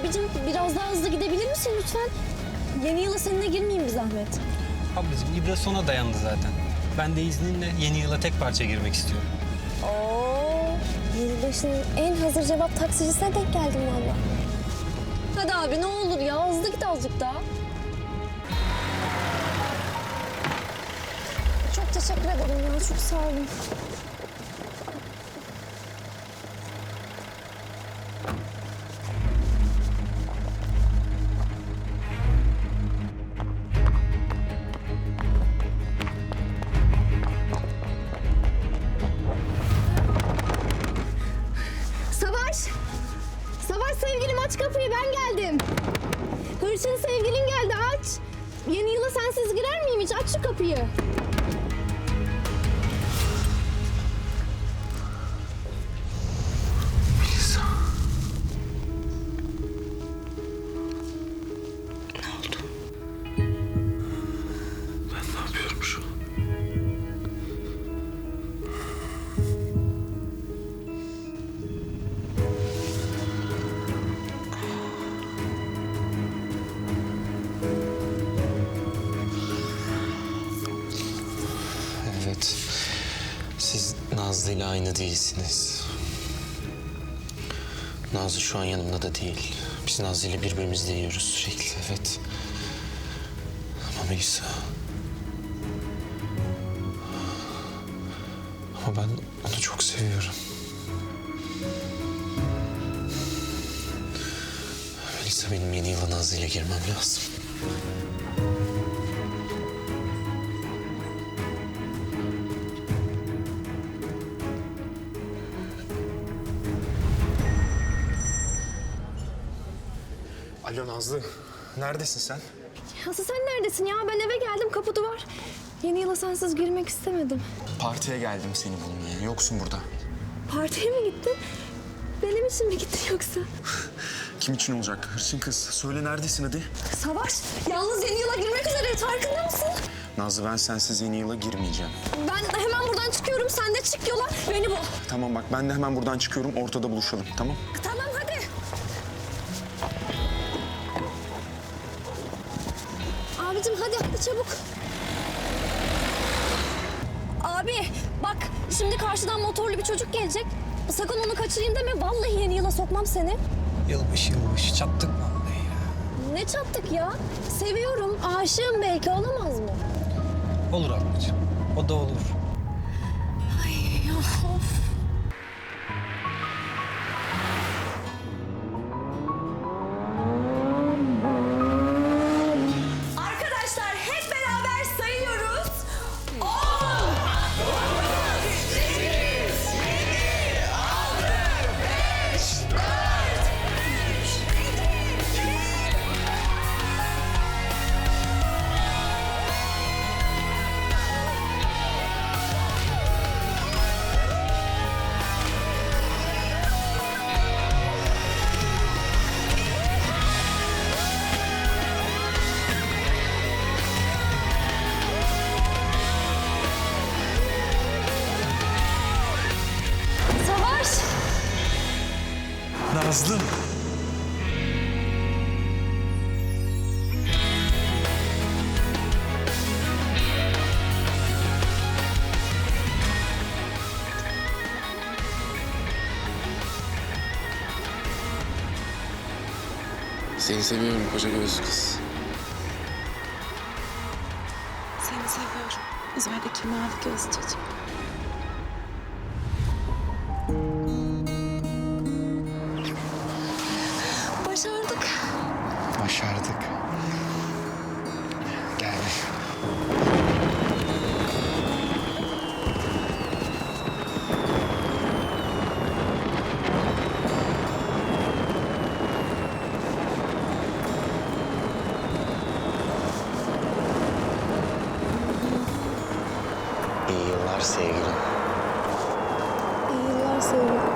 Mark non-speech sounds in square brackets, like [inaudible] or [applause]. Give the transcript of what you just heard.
Abicim biraz daha hızlı gidebilir misin lütfen? Yeni yıla seninle girmeyeyim bir zahmet. Ablacığım İbra sona dayandı zaten. Ben de izninle yeni yıla tek parça girmek istiyorum. Oo, yılbaşının en hazır cevap taksicisine denk geldim valla. Hadi abi ne olur ya hızlı git azıcık daha. Çok teşekkür ederim ya çok sağ olun. Hırçın sevgilin geldi aç. Yeni yıla sensiz girer miyim hiç? Aç şu kapıyı. Evet. Siz Nazlı ile aynı değilsiniz. Nazlı şu an yanımda da değil. Biz Nazlı ile birbirimizle yiyoruz sürekli, evet. Ama Melisa... Ama ben onu çok seviyorum. Melisa benim yeni yıla Nazlı ile girmem lazım. Alo Nazlı, neredesin sen? Asıl sen neredesin ya? Ben eve geldim kapı duvar. Yeni yıla sensiz girmek istemedim. Partiye geldim seni bulmaya. Yoksun burada. Partiye mi gittin? Benim için mi gittin yoksa? [laughs] Kim için olacak? Hırçın kız. Söyle neredesin hadi. Savaş, yalnız yeni yıla girmek üzereyiz. Farkında mısın? Nazlı ben sensiz yeni yıla girmeyeceğim. Ben hemen buradan çıkıyorum. Sen de çık yola. Beni bul. Tamam bak ben de hemen buradan çıkıyorum. Ortada buluşalım tamam? Tamam Abicim hadi hadi çabuk. Abi bak şimdi karşıdan motorlu bir çocuk gelecek. Sakın onu kaçırayım deme. Vallahi yeni yıla sokmam seni. Yılbaşı yılbaşı çattık vallahi ya. Ne çattık ya? Seviyorum. Aşığım belki olamaz mı? Olur ablacığım. O da olur. Nazlı. Seni seviyorum koca gözlü kız. Seni seviyorum. Üzerdeki mavi göz çocuk. Yıllar sevgilim. İyi yıllar sevgilim.